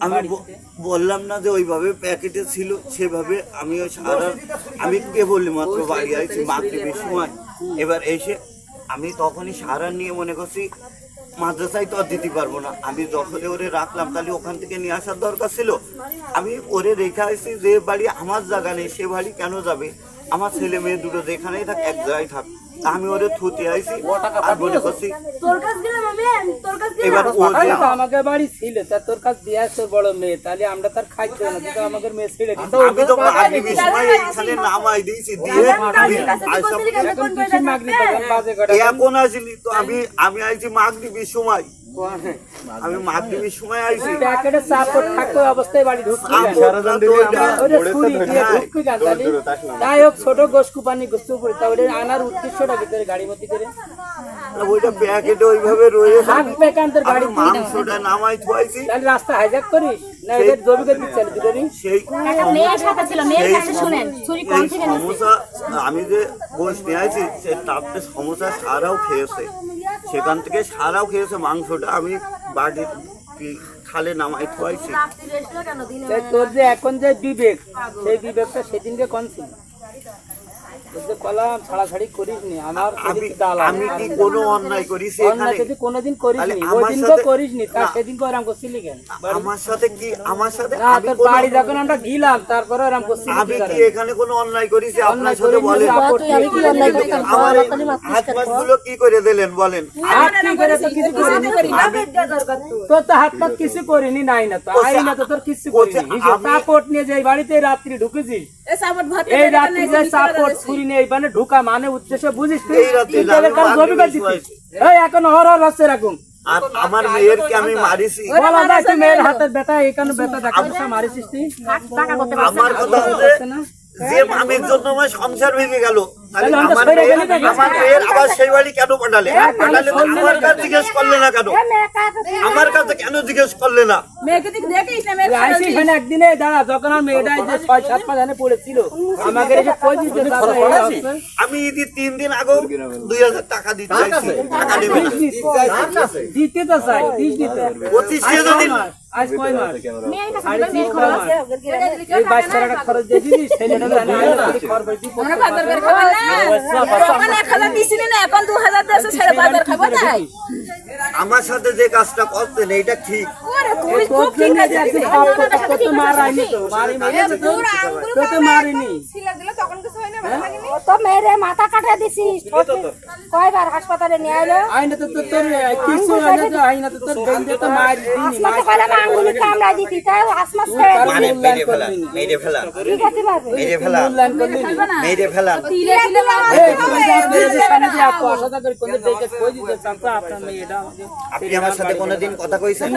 আমি বললাম না যে ওইভাবে প্যাকেটে ছিল, সেভাবে আমি সারা আমি কেবল মাত্র বাড়ি আছি মাগরিবের সময় এবার এসে আমি তখনই সারা নিয়ে মনে করছি মাদ্রাসায় তো আর দিতে পারব না। আমি যখন ওরে রাখলাম, তাহলে ওখান থেকে নিয়ে আসার দরকার ছিল। আমি ওরে রেখে আসছি যে বাড়ি আমার জায়গা নেই, সে বাড়ি কেন যাবে? আমার ছেলে মেয়ে দুটো যেখানেই থাক, এক জায়গায় থাক। আমি ওরে থুতে আইছি আর বলে করছি তোর কাছ গেলাম আমি তোর কাছে এবার ও যে তো আমাকে বাড়ি ছিল তা তোর কাছ দিয়ে আসছে বড় মেয়ে তাহলে আমরা তার খাইতে না কিন্তু আমাদের মেয়ে ছেড়ে দিত আমি তো মাগরিবের সময় এইখানে নামাই দিয়েছি দিয়ে আমি আইসা এখন কিছু মাগনি তখন বাজে কটা এখন আসিনি তো আমি আমি আইছি মাগরিবের সময় আমি মাগরিবের সময় আইছি। প্যাকেটে থাকতো অবস্থায় বাড়ি ঢুকছে সারাদিন তো ওইটা- ওটা ছুরি দিয়ে ঢুকছে কেন তাহলে? হোক ছোট গোসকু পানি গোস্তু পড়ে তা আনার উদ্দেশ্যটা ভিতরে গাড়ি মধ্যে করে ওইটা প্যাকেটে ওইভাবে রয়েছে হাত প্যাকান্তের গাড়ি মাংসটা নামাই থুয়াইছি। তাহলে রাস্তা হাইজ্যাক করিস? না এদের জমিকে দিচ্ছে দুটোরই সেই একটা মেয়ের সাথে ছিল মেয়ের কাছে শুনেন ছুরি এই থেকে নিছি আমি যে নিয়ে আইছি সে তাতে সমস্যা সারাও খেয়েছে। সেখান থেকে সারাও খেয়েছে মাংসটা আমি বাড়ির খালে নামাই তাই তোর যে এখন যে বিবেক সেই বিবেকটা সেদিনকে কম ছিল? তোর যে কলাম ছাড়াছাড়ি করিস নি আমার আমি সেদিন ডাল আমি কি কোনো অন্যায় করি অন্যায় যদি কোনোদিন করিস নি ওই আমার দিনকে করিস নি তার না। সেদিনকে ওরাম করছিলি কেন? আমার সাথে কি আমার সাথে আমি তোর বাড়ি যখন আমরা গিলাম তারপরে ওরাম করছিলি আমি কি কি এখানে কোনো অন্যায় করেছি আপনার সাথে বলেন। আমি কি অন্যায় করতাম? আমার এই বাতালি মাছ কি করে দিলেন? বলেন। হাত কি করে তো কিছু করিনি? তো হাত কিছু করিনি নাই না তো। আই না তো তোর কিছু করিনি। হিসেব সাপোর্ট নিয়ে যে এই বাড়িতে রাত্রি ঢুকেছিস এই রাত্রি সাপোর্ট ছুরি নিয়ে এইখানে ঢুকা মানে উদ্দেশ্য বুঝিস তুই? এই রাত্রি তুই না, তোদের আমি কাল জমি মাগরিবের এই এখন হর হর হচ্ছে এরকম। আর আমার মেয়েরকে আমি মারিছি? বলা যায় তুই মেয়ের হাতের ব্যথা এখানে ব্যথা দেখা মারিছিস তুই? আমার কথা হচ্ছে যে মামির জন্য আমার সংসার ভেঙে গেল তাহলে আমরা আবার সেই বাড়ি কেন পাঠালে পাঠালে কাছে জিজ্ঞেস করলে না কেন? আমার কাছে কেন জিজ্ঞেস করলে না? একদিনে যখন মেয়েটা যে ছয় সাত মাস পড়েছিল আমাকে। আমি ঈদের তিন দিন আগেও দুই হাজার টাকা দিতে টাকা দেবে। দিতে তো চাই পঁচিশ আজ কয় মাস? আজ কয় মাস? সাড়ে তিন কয় মাস? এই বাইশ টাকা খরচ দিয়ে দিবি ছেলেটা জানে আয় না, তুই খরচ দিয়ে পড়তে আমার সাথে যে কাজটা করতেন এইটা ঠিক। মারিনি। তো মেরে মাথা কাটা দিছিস। কয়বার হাসপাতালে নিয়ে এলো আইনে তো তোর- তোর কিছু আইনে তো আইনে তো তোর বেঁধে তো মার মার কয়লা আঙ্গুলি কামড়া দিতি তাই আসমাস ছেড়ে তার মেরে নি। মেরে পারবে মেরে ফেলান মূল্যায়ন করবি নি। মেরে ফেলান এই, তুই যা সামনে দিয়ে আপু করি কোনদিন দেখে কই দিতে আপনার মেয়েটা আপনি আমার সাথে কোনোদিন কথা কইছেন?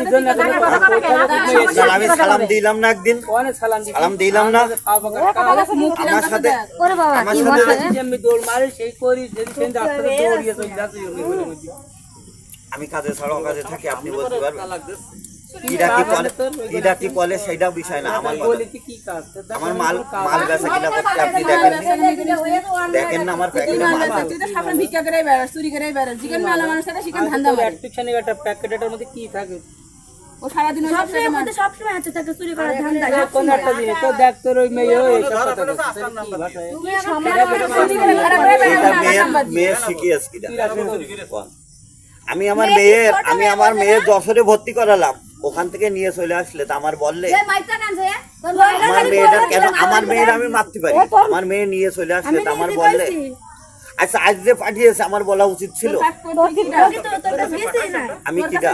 আমি সালাম দিলাম না একদিন। কোনে সালাম দিলাম। না। আমার সাথে আমার সাথে দৌড় মারি সেই করি। আমি কাজে ছাড়াও কাজে থাকি আপনি বলতে পারবেন। কিরা কি বলে কিরা কি বলে সেটাও বিষয় না আমার কি কাজ আমার মাল মাল বেচা কিনা করতে আপনি দেখেন। দেখেন না আমার প্যাকেটে মাল আছে। একটুখানি একটা প্যাকেটের মধ্যে কি থাকে? সবসময় মধ্যে সবসময় হাতে থাকে চুরি করার ধান্দা কোন একটা জিনিস তো দেখ তোর ওই মেয়ে ওই সব কথা বলছে। কি ভাষায়? এটা মেয়ের মেয়ের শিখিয়েছে কিরা। কোন? আমি আমার মেয়ের আমি আমার মেয়ের যশোরে ভর্তি করালাম। ওখান থেকে নিয়ে চলে আসলে তো আমার বললে আমার মেয়েটা কেন? আমার মেয়ের আমি মারতে পারি। আমার মেয়ে নিয়ে চলে আসলে তো আমার বললে আচ্ছা আজ যে পাঠিয়েছে আমার বলা উচিত ছিল। আমি কিটা?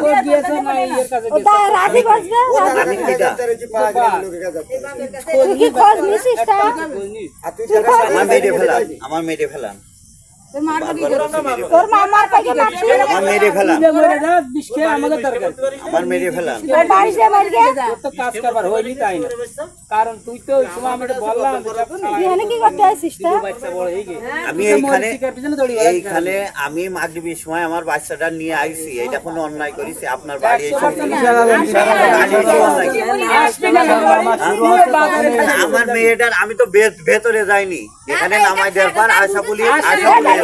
আমার মেরে ফেলান আমার মেরে ফেলান। কারণ তুই তো আমি বললাম হয়ে এইখানে। এইখানে আমি মাগরিবের সময় আমার বাচ্চাটা নিয়ে আইছি। এটা কোনো অন্যায় করেছি আপনার বাড়ি আমার মেয়েটার আমি তো ভেতরে যাইনি। এখানে নামাই দেওয়ার পর আশা বলি আশা বলি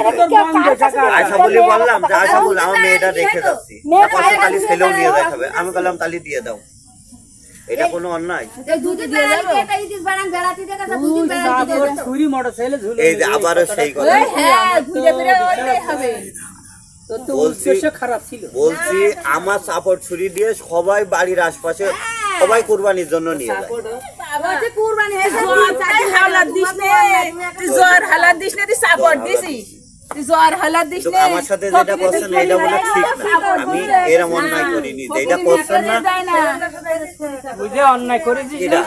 আশা বলি বললাম যে আশা বলি আমার মেয়েটা রেখে যাচ্ছি। তারপর তালি ছেলেও নিয়ে দেখাবে। আমি বললাম তালি দিয়ে দাও। এটা কোনো অন্যায়। এই যে আবারও সেই কথা। তো বলছি- উদ্দেশ্য খারাপ ছিল। বলছি আমার সাপোর্ট ছুরি দিয়ে সবাই বাড়ির আশপাশে সবাই কুরবানির জন্য নিয়ে যায়। হালাত দিস নে। তুই জ্বর হালাত দিস নে তুই সাপোর্ট দিছিস জ্বর আমার সাথে যেটা করছেন এটা বলে ঠিক না। আমি এরম অন্যায় করিনি যেটা করছেন না তুই যে অন্যায় করেছিস এটা।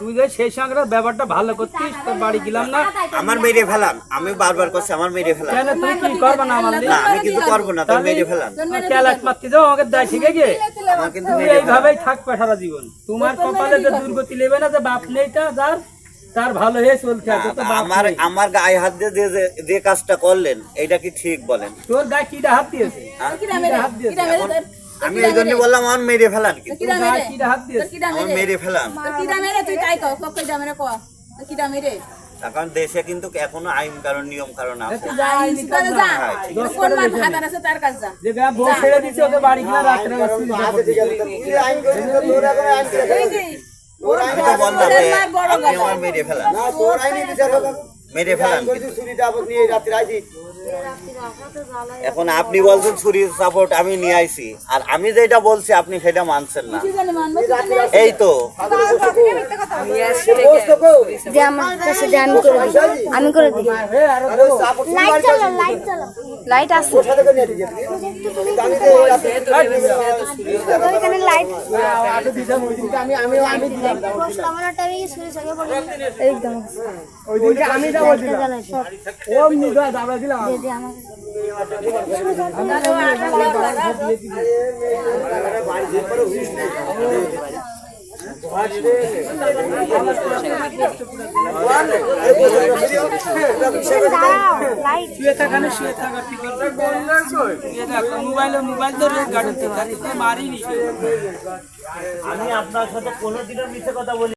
তুই যে সেই সঙ্গে ব্যাপারটা ভালো করতিস তোর বাড়ি গেলাম না। আমার মেরে ফেলান আমি বারবার করছি আমার মেরে ফেলান কেন তুই কি করব না আমার না আমি কিন্তু করব না তুমি মেরে ফেলান ক্যালাস মারতে যাও আমাকে দেয় শিখে আমার কিন্তু এইভাবেই থাকবে সারা জীবন। তোমার কপালে যে দুর্গতি নেবে না যে বাপ নেই তা যার তার ভালো হয়ে চলছে আছে তো আমার আমার গায়ে হাত দিয়ে যে কাজটা করলেন এটা কি ঠিক বলেন? তোর গায়ে কিটা হাত দিয়েছে? হ্যাঁ? হাত দিয়েছে? এখন আমি এই জন্য বললাম আমার মেরে ফেলান কিন্তু। কিটা হাত দিয়েছে আমার মেরে ফেলান। কিটা মেরে তুই তাই কর কিটা মেরে কর। কিটা মেরে। এখন দেশে কিন্তু এখনও আইন কারণ নিয়ম কারণ যা কোন আছে তার কাছে বিচার যে মেরে ফেলান এখন আপনি বলছেন ছুরির সাপোর্ট আমি নিয়ে আইছি। আর আমি যেটা বলছি আপনি সেটা মানছেন না। এই তো। আমি করে দিই আমি করে দিই। লাইট চালো লাইট চালো লাইট আছে। একদম মোবাইলে মোবাইল তো গাড়িতে মারিনি আমি আপনার সাথে কোনোদিনও মিথ্যে কথা বলি